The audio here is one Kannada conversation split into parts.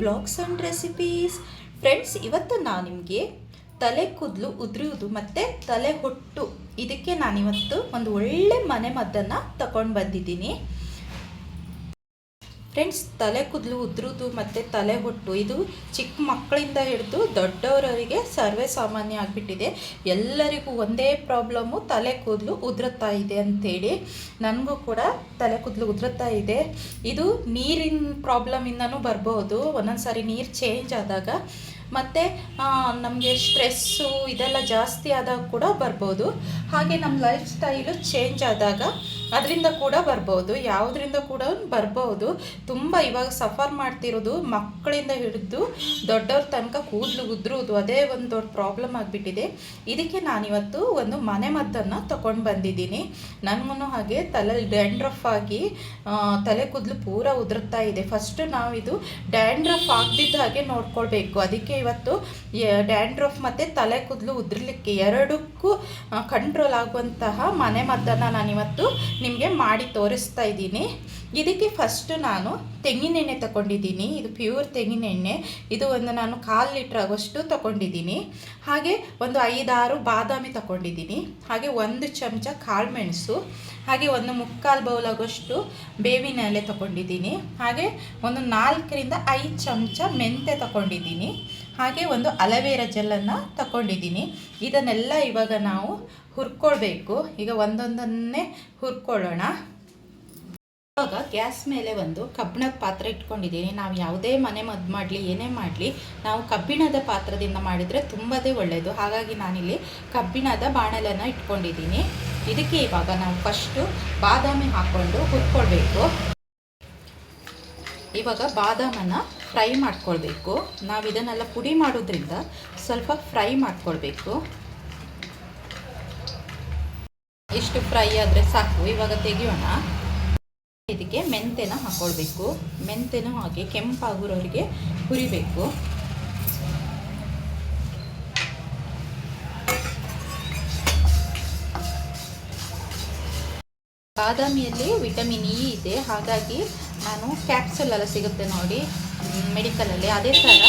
Blogs and recipes. ಫ್ರೆಂಡ್ಸ್ ಇವತ್ತು ನಾನು ನಿಮಗೆ ತಲೆ ಕೂದಲು ಉದುರುವುದು ಮತ್ತು ತಲೆ ಹೊಟ್ಟು ಇದಕ್ಕೆ ನಾನಿವತ್ತು ಒಂದು ಒಳ್ಳೆ ಮನೆಮದ್ದನ್ನು ತಗೊಂಡು ಬಂದಿದ್ದೀನಿ. ಫ್ರೆಂಡ್ಸ್ ತಲೆ ಕೂದಲು, ಉದುರುದು ಮತ್ತು ತಲೆ ಹೊಟ್ಟು, ಇದು ಚಿಕ್ಕ ಮಕ್ಕಳಿಂದ ಹಿಡಿದು ದೊಡ್ಡವರವರಿಗೆ ಸರ್ವೇ ಸಾಮಾನ್ಯ ಆಗಿಬಿಟ್ಟಿದೆ. ಎಲ್ಲರಿಗೂ ಒಂದೇ ಪ್ರಾಬ್ಲಮ್ಮು ತಲೆ ಕೂದಲು ಉದುರುತ್ತಾ ಇದೆ ಅಂಥೇಳಿ ನನಗೂ ಕೂಡ ತಲೆ ಕೂದಲು ಉದುರುತ್ತಾ ಇದೆ. ಇದು ನೀರಿನ ಪ್ರಾಬ್ಲಮಿಂದನೂ ಬರ್ಬೋದು. ಒಂದೊಂದು ಸಾರಿ ನೀರು ಚೇಂಜ್ ಆದಾಗ ಮತ್ತು ನಮಗೆ ಸ್ಟ್ರೆಸ್ಸು ಇದೆಲ್ಲ ಜಾಸ್ತಿ ಆದಾಗ ಕೂಡ ಬರ್ಬೋದು. ಹಾಗೆ ನಮ್ಮ ಲೈಫ್ ಸ್ಟೈಲು ಚೇಂಜ್ ಆದಾಗ ಅದರಿಂದ ಕೂಡ ಬರ್ಬೋದು. ಯಾವುದರಿಂದ ಕೂಡ ಬರ್ಬೋದು. ತುಂಬ ಇವಾಗ ಸಫರ್ ಮಾಡ್ತಿರೋದು ಮಕ್ಕಳಿಂದ ಹಿಡಿದು ದೊಡ್ಡವ್ರ ತನಕ ಕೂದಲು ಉದ್ರುವುದು ಅದೇ ಒಂದು ದೊಡ್ಡ ಪ್ರಾಬ್ಲಮ್ ಆಗಿಬಿಟ್ಟಿದೆ. ಇದಕ್ಕೆ ನಾನಿವತ್ತು ಒಂದು ಮನೆ ಮದ್ದನ್ನು ತಗೊಂಡು ಬಂದಿದ್ದೀನಿ. ನನಗೂ ಹಾಗೆ ತಲೆ ಡ್ಯಾಂಡ್ರಫ್ ಆಗಿ ತಲೆ ಕೂದಲು ಪೂರ ಉದುರುತ್ತಾ ಇದೆ. ಫಸ್ಟು ನಾವಿದು ಡ್ಯಾಂಡ್ರಫ್ ಆಗದಿದ್ದ ಹಾಗೆ ನೋಡ್ಕೊಳ್ಬೇಕು. ಅದಕ್ಕೆ ಇವತ್ತು ಡ್ಯಾಂಡ್ರಫ್ ಮತ್ತು ತಲೆ ಕೂದಲು ಉದುರ್ಲಿಕ್ಕೆ ಎರಡಕ್ಕೂ ಕಂಟ್ರೋಲ್ ಆಗುವಂತಹ ಮನೆ ಮದ್ದನ್ನು ನಾನಿವತ್ತು ನಿಮಗೆ ಮಾಡಿ ತೋರಿಸ್ತಾ ಇದ್ದೀನಿ. ಇದಕ್ಕೆ ಫಸ್ಟು ನಾನು ತೆಂಗಿನೆಣ್ಣೆ ತಗೊಂಡಿದ್ದೀನಿ. ಇದು ಪ್ಯೂರ್ ತೆಂಗಿನೆಣ್ಣೆ. ಇದು ಒಂದು ನಾನು ಕಾಲು ಲೀಟ್ರ್ ಆಗುವಷ್ಟು ತಗೊಂಡಿದ್ದೀನಿ. ಹಾಗೆ ಒಂದು ಐದಾರು ಬಾದಾಮಿ ತಗೊಂಡಿದ್ದೀನಿ. ಹಾಗೆ ಒಂದು ಚಮಚ ಕಾಳುಮೆಣಸು ಹಾಗೆ ಒಂದು ಮುಕ್ಕಾಲು ಬೌಲ್ ಆಗೋಷ್ಟು ಬೇವಿನ ಎಲೆ ತಗೊಂಡಿದ್ದೀನಿ. ಹಾಗೆ ಒಂದು ನಾಲ್ಕರಿಂದ ಐದು ಚಮಚ ಮೆಂತೆ ತಗೊಂಡಿದ್ದೀನಿ. ಹಾಗೆ ಒಂದು ಅಲವೇರ ಜೆಲ್ಲನ್ನು ತಗೊಂಡಿದ್ದೀನಿ. ಇದನ್ನೆಲ್ಲ ಇವಾಗ ನಾವು ಹುರ್ಕೊಳ್ಬೇಕು. ಈಗ ಒಂದೊಂದನ್ನೇ ಹುರ್ಕೊಳ್ಳೋಣ. ಇವಾಗ ಗ್ಯಾಸ್ ಮೇಲೆ ಒಂದು ಕಬ್ಬಿಣದ ಪಾತ್ರೆ ಇಟ್ಕೊಂಡಿದ್ದೀನಿ. ನಾವು ಯಾವುದೇ ಮನೆ ಮದ್ದು ಮಾಡಲಿ, ಏನೇ ಮಾಡಲಿ, ನಾವು ಕಬ್ಬಿಣದ ಪಾತ್ರದಿಂದ ಮಾಡಿದರೆ ತುಂಬದೇ ಒಳ್ಳೆಯದು ಹಾಗಾಗಿ ನಾನಿಲ್ಲಿ ಕಬ್ಬಿಣದ ಬಾಣಲನ್ನು ಇಟ್ಕೊಂಡಿದ್ದೀನಿ. ಇದಕ್ಕೆ ಇವಾಗ ನಾವು ಫಸ್ಟು ಬಾದಾಮಿ ಹಾಕ್ಕೊಂಡು ಹುರ್ಕೊಳ್ಬೇಕು. ಇವಾಗ ಬಾದಾಮನ್ನು ಫ್ರೈ ಮಾಡ್ಕೊಳ್ಬೇಕು. ನಾವು ಇದನ್ನೆಲ್ಲ ಪುಡಿ ಮಾಡೋದ್ರಿಂದ ಸ್ವಲ್ಪ ಫ್ರೈ ಮಾಡ್ಕೊಳ್ಬೇಕು. ಇಷ್ಟು ಫ್ರೈ ಆದರೆ ಸಾಕು. ಇವಾಗ ತೆಗಿಯೋಣ. ಇದಕ್ಕೆ ಮೆಂತೆನ ಹಾಕ್ಕೊಳ್ಬೇಕು ಮೆಂತೆನೂ ಹಾಗೆ ಕೆಂಪಾಗಿರೋರಿಗೆ ಹುರಿಬೇಕು. ಬಾದಾಮಿಯಲ್ಲಿ ವಿಟಮಿನ್ ಇ ಇದೆ. ಹಾಗಾಗಿ ನಾನು ಕ್ಯಾಪ್ಸುಲ್ ಎಲ್ಲ ಸಿಗುತ್ತೆ ನೋಡಿ ಮೆಡಿಕಲಲ್ಲಿ ಅದೇ ಥರ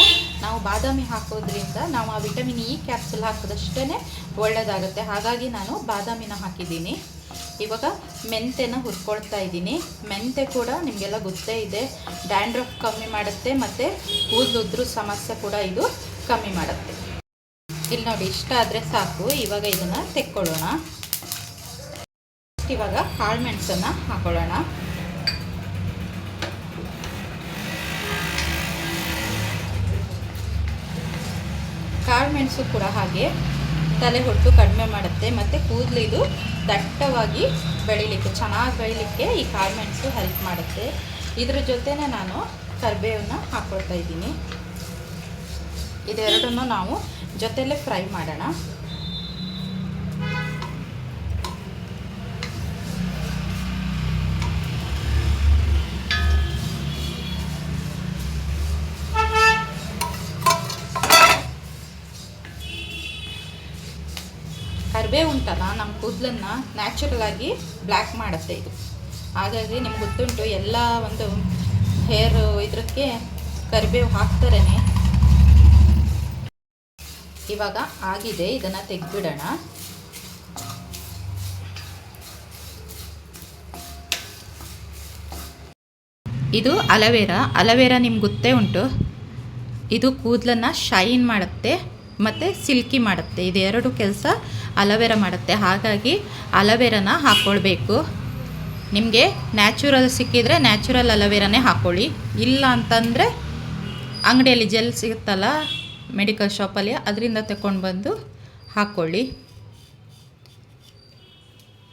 ನಾವು ಬಾದಾಮಿ ಹಾಕೋದ್ರಿಂದ ನಾವು ಆ ವಿಟಮಿನ್ ಇ ಕ್ಯಾಪ್ಸುಲ್ ಹಾಕೋದಷ್ಟೇ ಒಳ್ಳೆಯದಾಗುತ್ತೆ ಹಾಗಾಗಿ ನಾನು ಬಾದಾಮಿನ ಹಾಕಿದ್ದೀನಿ. ಇವಾಗ ಮೆಂತೆನ ಹುರ್ಕೊಳ್ತಾ ಇದ್ದೀನಿ. ಮೆಂತೆ ಕೂಡ ನಿಮಗೆಲ್ಲ ಗೊತ್ತೇ ಇದೆ. ಡ್ಯಾಂಡ್ರಫ್ ಕಮ್ಮಿ ಮಾಡುತ್ತೆ ಮತ್ತು ಕೂದಲುದ್ರ ಸಮಸ್ಯೆ ಕೂಡ ಇದು ಕಮ್ಮಿ ಮಾಡುತ್ತೆ. ಇಲ್ಲಿ ನೋಡಿ, ಇಷ್ಟ ಆದರೆ ಸಾಕು. ಇವಾಗ ಇದನ್ನು ತೆಕ್ಕೊಳ್ಳೋಣ. ಇವಾಗ ಕಾಳು ಮೆಣಸನ್ನು ಹಾಕೊಳ್ಳೋಣ. ಕಾಳು ಮೆಣಸು ಕೂಡ ಹಾಗೆ ತಲೆ ಹೊಟ್ಟು ಕಡಿಮೆ ಮಾಡುತ್ತೆ. ಮತ್ತು ಕೂದಲು ಇದು ದಟ್ಟವಾಗಿ ಬೆಳಿಲಿಕ್ಕೆ, ಚೆನ್ನಾಗಿ ಬೆಳಿಲಿಕ್ಕೆ ಈ ಕಾಳು ಮೆಣಸು ಹೆಲ್ಪ್ ಮಾಡುತ್ತೆ. ಇದ್ರ ಜೊತೆನೇ ನಾನು ಕರಿಬೇವನ್ನ ಹಾಕ್ಕೊಳ್ತಾ ಇದ್ದೀನಿ. ಇದೆರಡನ್ನೂ ನಾವು ಜೊತೆಯಲ್ಲೇ ಫ್ರೈ ಮಾಡೋಣ. ಕರಿಬೇವು ಉಂಟಲ್ಲ ನಮ್ಮ ಕೂದಲನ್ನು ನ್ಯಾಚುರಲ್ ಆಗಿ ಬ್ಲ್ಯಾಕ್ ಮಾಡುತ್ತೆ ಇದು. ಹಾಗಾಗಿ ನಿಮ್ಗೆ ಗೊತ್ತುಂಟು, ಎಲ್ಲ ಒಂದು ಹೇರ್ ಇದಕ್ಕೆ ಕರಿಬೇವು ಹಾಕ್ತಾರೇ ಇವಾಗ ಆಗಿದೆ, ಇದನ್ನು ತೆಗೆದ್ಬಿಡೋಣ. ಇದು ಅಲವೇರಾ. ಅಲವೇರಾ ನಿಮ್ಗೆ ಗೊತ್ತೇ ಉಂಟು. ಇದು ಕೂದಲನ್ನು ಶೈನ್ ಮಾಡುತ್ತೆ, ಮತ್ತು ಸಿಲ್ಕಿ ಮಾಡುತ್ತೆ. ಇದೆರಡು ಕೆಲಸ ಅಲವೇರಾ ಮಾಡುತ್ತೆ. ಹಾಗಾಗಿ ಅಲವೇರಾನ ಹಾಕ್ಕೊಳ್ಬೇಕು ನಿಮಗೆ ನ್ಯಾಚುರಲ್ ಸಿಕ್ಕಿದರೆ ನ್ಯಾಚುರಲ್ ಅಲವೇರಾನೇ ಹಾಕ್ಕೊಳ್ಳಿ ಇಲ್ಲ ಅಂತಂದರೆ ಅಂಗಡಿಯಲ್ಲಿ ಜೆಲ್ ಸಿಗುತ್ತಲ್ಲ, ಮೆಡಿಕಲ್ ಶಾಪಲ್ಲಿ, ಅದರಿಂದ ತಗೊಂಡು ಬಂದು ಹಾಕ್ಕೊಳ್ಳಿ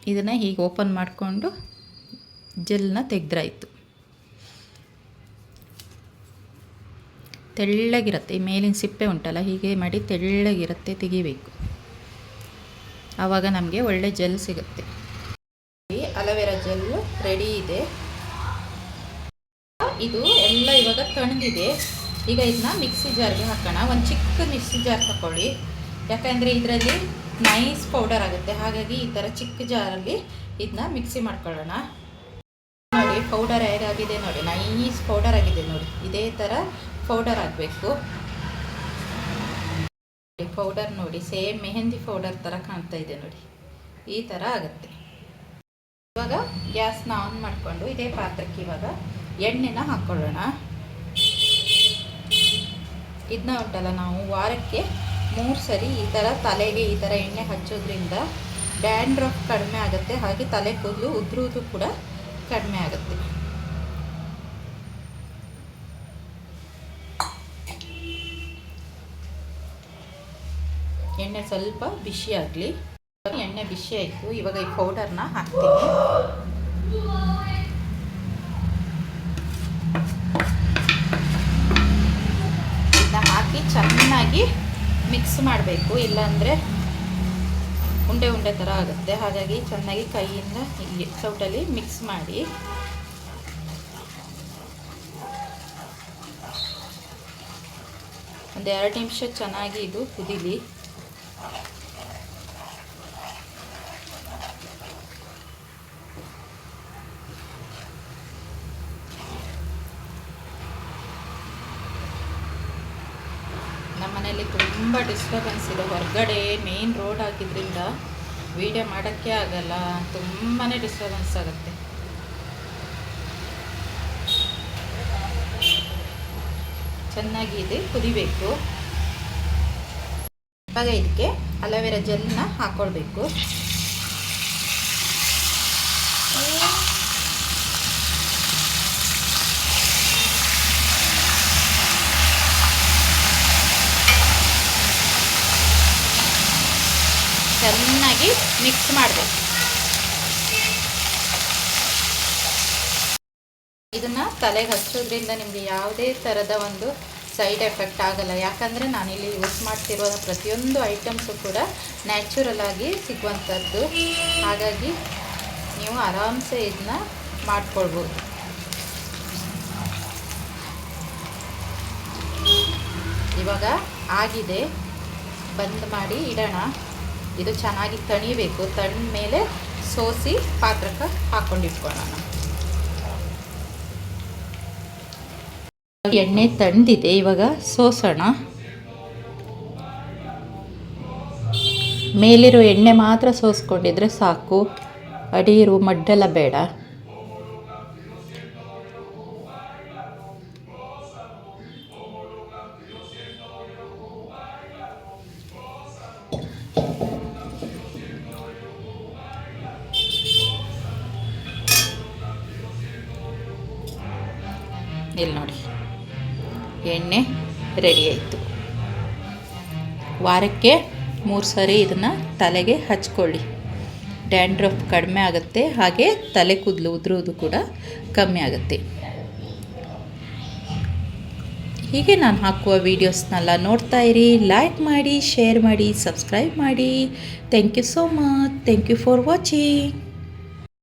ಇದನ್ನು ಹೀಗೆ ಓಪನ್ ಮಾಡಿಕೊಂಡು ಜೆಲ್ನ ತೆಗೆದ್ರಾಯಿತು. ತೆಳ್ಳಗಿರುತ್ತೆ. ಈ ಮೇಲಿನ ಸಿಪ್ಪೆ ಉಂಟಲ್ಲ, ಹೀಗೆ ಮಾಡಿ ತೆಳ್ಳಗಿರುತ್ತೆ, ತೆಗಿಬೇಕು. ಆವಾಗ ನಮಗೆ ಒಳ್ಳೆ ಜೆಲ್ ಸಿಗುತ್ತೆ. ಅಲೋವೆರಾ ಜೆಲ್ ರೆಡಿ ಇದೆ. ಇದು ಎಲ್ಲ ಇವಾಗ ತಣ್ಣಗಿದೆ ಈಗ ಇದನ್ನ ಮಿಕ್ಸಿ ಜಾರ್ಗೆ ಹಾಕೋಣ. ಒಂದು ಚಿಕ್ಕ ಮಿಕ್ಸಿ ಜಾರ್ ತಗೊಳ್ಳಿ ಯಾಕಂದರೆ ಇದರಲ್ಲಿ ನೈಸ್ ಪೌಡರ್ ಆಗುತ್ತೆ. ಹಾಗಾಗಿ ಈ ಥರ ಚಿಕ್ಕ ಜಾರಲ್ಲಿ ಇದನ್ನ ಮಿಕ್ಸಿ ಮಾಡ್ಕೊಳ್ಳೋಣ. ನೋಡಿ, ಪೌಡರ್ ಹೇಗಾಗಿದೆ ನೋಡಿ. ನೈಸ್ ಪೌಡರ್ ಆಗಿದೆ ನೋಡಿ. ಇದೇ ಥರ ಪೌಡರ್ ಹಾಕಬೇಕು ಪೌಡರ್ ನೋಡಿ ಸೇಮ್ ಮೆಹಂದಿ ಪೌಡರ್ ಥರ ಕಾಣ್ತಾ ಇದೆ ನೋಡಿ. ಈ ಥರ ಆಗುತ್ತೆ. ಇವಾಗ ಗ್ಯಾಸ್ನ ಆನ್ ಮಾಡಿಕೊಂಡು ಇದೇ ಪಾತ್ರಕ್ಕೆ ಇವಾಗ ಎಣ್ಣೆನ ಹಾಕ್ಕೊಳ್ಳೋಣ ಇದನ್ನ ಉಂಟಲ್ಲ, ನಾವು ವಾರಕ್ಕೆ ಮೂರು ಸರಿ ಈ ಥರ ತಲೆಗೆ ಈ ಥರ ಎಣ್ಣೆ ಹಚ್ಚೋದ್ರಿಂದ ಡ್ಯಾಂಡ್ರಫ್ ಕಡಿಮೆ ಆಗುತ್ತೆ, ಹಾಗೆ ತಲೆ ಕೂದಲು ಉದುರುವುದು ಕೂಡ ಕಡಿಮೆ ಆಗುತ್ತೆ. ಎಣ್ಣೆ ಸ್ವಲ್ಪ ಬಿಸಿ ಆಗಲಿ. ಎಣ್ಣೆ ಬಿಸಿ ಆಯಿತು. ಇವಾಗ ಈ ಪೌಡರ್ನ ಹಾಕ್ತೀನಿ. ಹಾಕಿ ಚೆನ್ನಾಗಿ ಮಿಕ್ಸ್ ಮಾಡಬೇಕು. ಇಲ್ಲಾಂದರೆ ಉಂಡೆ ಉಂಡೆ ಥರ ಆಗುತ್ತೆ. ಹಾಗಾಗಿ ಚೆನ್ನಾಗಿ ಕೈಯಿಂದ ಇಲ್ಲಿ ಸೌಟಲ್ಲಿ ಮಿಕ್ಸ್ ಮಾಡಿ. ಒಂದು ಎರಡು ನಿಮಿಷ ಚೆನ್ನಾಗಿ ಇದು ಕುದೀಲಿ ನಮ್ಮ ಮನೆಯಲ್ಲಿ ತುಂಬ ಡಿಸ್ಟರ್ಬೆನ್ಸ್ ಇದೆ. ಹೊರಗಡೆ ಮೇನ್ ರೋಡ್ ಆಗಿದ್ದರಿಂದ ವೀಡಿಯೋ ಮಾಡೋಕ್ಕೆ ಆಗಲ್ಲ. ತುಂಬಾ ಡಿಸ್ಟರ್ಬೆನ್ಸ್ ಆಗುತ್ತೆ. ಚೆನ್ನಾಗಿ ಇದೆ ಕುದಿಬೇಕು. ಇವಾಗ ಇದಕ್ಕೆ ಅಲೋವೆರಾ ಜೆಲ್ನ ಹಾಕ್ಕೊಳ್ಬೇಕು ಚೆನ್ನಾಗಿ ಮಿಕ್ಸ್ ಮಾಡಬೇಕು. ಇದನ್ನು ತಲೆಗೆ ಹಚ್ಚೋದ್ರಿಂದ ನಿಮಗೆ ಯಾವುದೇ ಥರದ ಒಂದು ಸೈಡ್ ಎಫೆಕ್ಟ್ ಆಗಲ್ಲ. ಯಾಕಂದರೆ ನಾನಿಲ್ಲಿ ಯೂಸ್ ಮಾಡ್ತಿರೋ ಪ್ರತಿಯೊಂದು ಐಟಮ್ಸು ಕೂಡ ನ್ಯಾಚುರಲ್ ಆಗಿ ಸಿಗುವಂಥದ್ದು. ಹಾಗಾಗಿ ನೀವು ಆರಾಮ್ಸೆ ಇದನ್ನ ಮಾಡ್ಕೊಳ್ಬೋದು. ಇವಾಗ ಆಗಿದೆ. ಬಂದ್ ಮಾಡಿ ಇಡೋಣ. ಇದು ಚೆನ್ನಾಗಿ ತಣಿಬೇಕು. ತಣ್ಣ ಮೇಲೆ ಸೋಸಿ ಪಾತ್ರಕ್ಕೆ ಹಾಕ್ಕೊಂಡಿಟ್ಕೊಳ್ಳೋಣ ಎಣ್ಣೆ ತಣ್ದಿದೆ ಇವಾಗ ಸೋಸೋಣ. ಮೇಲಿರೋ ಎಣ್ಣೆ ಮಾತ್ರ ಸೋಸ್ಕೊಂಡಿದ್ರೆ ಸಾಕು. ಅಡಿರು ಮಡ್ಡೆಲ್ಲ ಬೇಡ. ಇಲ್ಲಿ ನೋಡಿ. ಎಣ್ಣೆ ರೆಡಿ ಆಯಿತು. ವಾರಕ್ಕೆ ಮೂರು ಸಾರಿ ಇದನ್ನು ತಲೆಗೆ ಹಚ್ಕೊಳ್ಳಿ. ಡ್ಯಾಂಡ್ರಫ್ ಕಡಿಮೆ ಆಗುತ್ತೆ, ಹಾಗೆ ತಲೆ ಕೂದಲು ಉದುರುವುದು ಕೂಡ ಕಮ್ಮಿ ಆಗುತ್ತೆ. ಹೀಗೆ ನಾನು ಹಾಕುವ ವೀಡಿಯೋಸ್ನೆಲ್ಲ ನೋಡ್ತಾ ಇರಿ ಲೈಕ್ ಮಾಡಿ ಶೇರ್ ಮಾಡಿ ಸಬ್ಸ್ಕ್ರೈಬ್ ಮಾಡಿ. Thank you so much thank you for watching